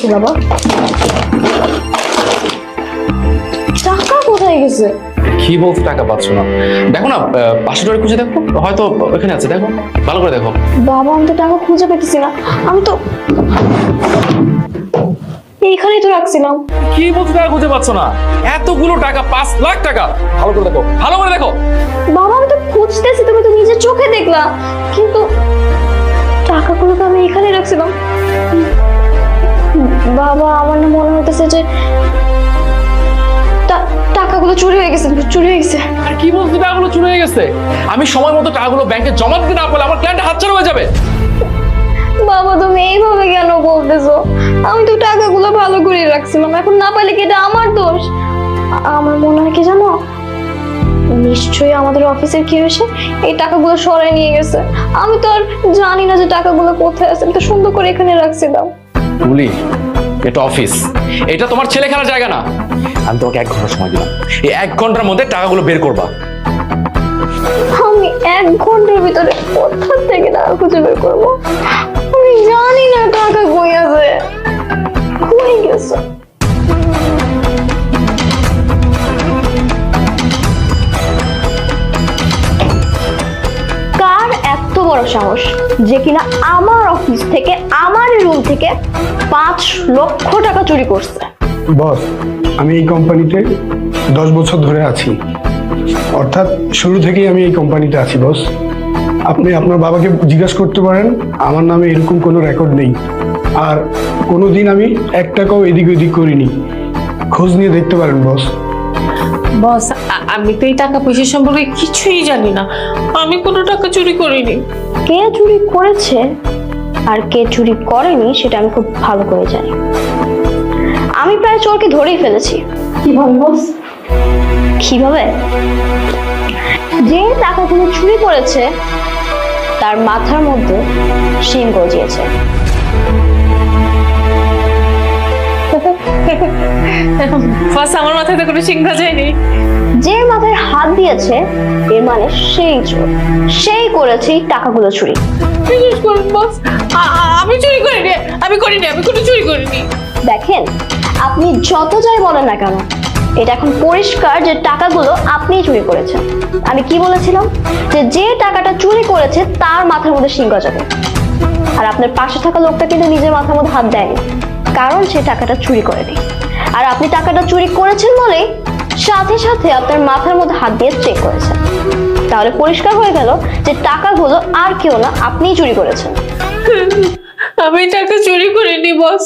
কি বাবা? টাকা কোথায় গেছে? কি বলতে টাকা পাচ্ছ না। দেখো না পাশে ডোরে খুঁজে দেখো হয়তো ওখানে আছে দেখো ভালো করে দেখো। বাবা আমি তো টাকা খুঁজে পেতেছি না। আমি তো এইখানেই তো রাখছিলাম। কি বলতে টাকা খুঁজে পাচ্ছ না? এতগুলো টাকা পাঁচ লাখ টাকা। ভালো করে দেখো ভালো করে দেখো। বাবা আমি তো খুঁজতেছি তুমি তো নিজের চোখে দেখলা। কিন্তু টাকাগুলো তো আমি এখানে রাখছিলাম। বাবা আমার না মনে হতেছে যে টাকাগুলো চুরি হয়ে গেছে চুরি হয়ে গেছে। আর কি বলতে টাকাগুলো চুরি হয়ে গেছে? আমি সময় মতো টাকাগুলো ব্যাংকে জমা দিতে না পারলে আমার ক্লায়েন্ট হাতছাড়া হয়ে যাবে। বাবা তুমি এইভাবে কেন বলতেছো? আমি তো টাকাগুলো ভালো করে রাখছিলাম এখন না পাইলে কি এটা আমার দোষ? আমার মনে হয় কি জানো? নিশ্চয়ই আমাদের অফিসের কি হয়েছে? এই টাকাগুলো সরাই নিয়ে গেছে। আমি তো আর জানি না যে টাকাগুলো কোথায় আছে আমি তো সুন্দর করে এখানে রাখছিলাম। বলি, এটা অফিস এটা তোমার ছেলে খেলার জায়গা না। আমি তোমাকে এক ঘণ্টা সময় দিলাম। এই এক ঘণ্টার মধ্যে টাকাগুলো বের করবা। আমি এক ঘণ্টার ভিতরে কোথা থেকে টাকা খুঁজে বের করব? আমি জানি না বড় সাহস যে কিনা আমার অফিস থেকে, আমার রুম থেকে পাঁচ লক্ষ টাকা চুরি করছে। বস, আমি এই কোম্পানিতে দশ বছর ধরে আছি। অর্থাৎ শুরু থেকেই আমি এই কোম্পানিতে আছি, বস। আপনি আপনার বাবাকে জিজ্ঞাসা করতে পারেন, আমার নামে এরকম কোনো রেকর্ড নেই। আর কোনো দিন আমি এক টাকাও এদিক ওদিক করিনি। খোঁজ নিয়ে দেখতে পারেন, বস। বস আমি তো এই টাকা পয়সা সম্পর্কে কিছুই জানি না। আমি কোনো টাকা চুরি করিনি। কে চুরি করেছে আর কে চুরি করেনি সেটা আমি খুব ভালো করে জানি। আমি প্রায় চোরকে ধরেই ফেলেছি। কীভাবে বস? কীভাবে? যে টাকাগুলো চুরি করেছে তার মাথার মধ্যে শিং গজিয়েছে। ফার্স্ট আমার মাথায় তো কোনো সিংহা যায়নি যে মাথায় হাত দিয়েছে এর মানে সেই চোর। সেই করেছে টাকাগুলো চুরি। করুন বস আমি চুরি করিনি আমি করিনি আমি কোনো চুরি করিনি। দেখেন আপনি যত যাই বলেন না কেন এটা এখন পরিষ্কার যে টাকাগুলো আপনিই চুরি করেছেন। আমি কি বলেছিলাম? যে যে টাকাটা চুরি করেছে তার মাথার মধ্যে সিংহ যাবে। আর আপনার পাশে থাকা লোকটা কিন্তু নিজের মাথার মধ্যে হাত দেয়নি। কারণ সে টাকাটা চুরি করেনি আর আপনি টাকাটা চুরি করেছেন বলেই সাথে সাথে আপনার মাথার মধ্যে হাত দিয়ে চেক করেছেন। তাহলে পরিষ্কার হয়ে গেল যে টাকাগুলো আর কেউ না, আপনিই চুরি করেছেন। আমি টাকা চুরি করিনি, বস।